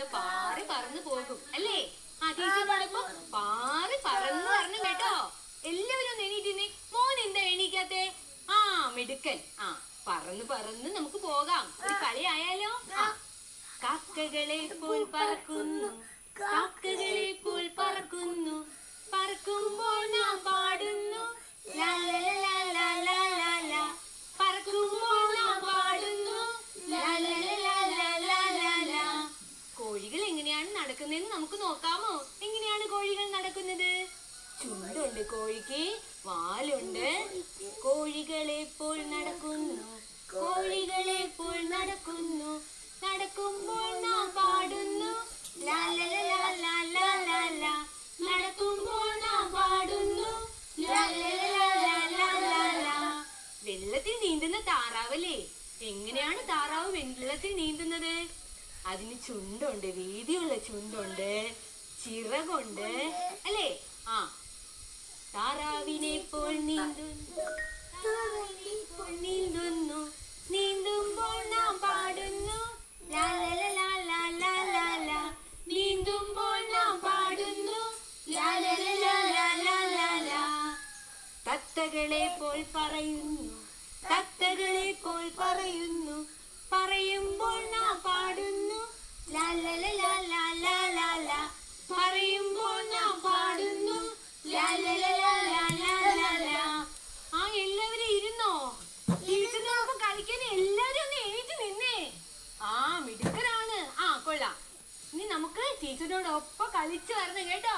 ഇങ്ങനെ പാറി പറന്നു പോകും അല്ലേ? ആ പാറി പറന്നു പറഞ്ഞു കേട്ടോ. എല്ലാവരും എണീറ്റിന്നെ മോൻ എന്താ എണീക്കാത്തെ? ആ മിടുക്കൻ. ആ പറന്ന് പറന്ന് നമുക്ക് പോകാം. ഒരു കളി ആയാലോ കാക്കകളെ പോൽ പറക്കുന്നു. എങ്ങനെയാണ് നടക്കുന്നതെന്ന് നമുക്ക് നോക്കാമോ എങ്ങനെയാണ് കോഴികൾ നടക്കുന്നത് ചുണ്ടുണ്ട് കോഴിക്ക് വാലുണ്ട് കോഴികളെ പോൽ നടക്കുന്നു കോഴികളെ പോൽ നടക്കുന്നു നടക്കുമ്പോൾ നാം പാടുന്നു. നടക്കുമ്പോൾ നാം പാടുന്നു. വെള്ളത്തിൽ നീന്തുന്ന താറാവല്ലേ എങ്ങനെയാണ് താറാവ് വെള്ളത്തിൽ നീന്തുന്നത് അതിന് ചുണ്ടുണ്ട് വീതിയുള്ള ചുണ്ടുണ്ട് ചിറകുണ്ട് അല്ലേ ആ താറാവിനെ പോൽ നീന്തു നീന്തുന്നു നീന്തുമ്പോൾ നാം പാടുന്നു നീന്തുമ്പോൾ നാം പാടുന്നു തത്തകളെ പോൽ പറയുന്നു തത്തകളെ പോൽ ടീച്ചറിനോടൊപ്പം കളിച്ചു വരണം കേട്ടോ.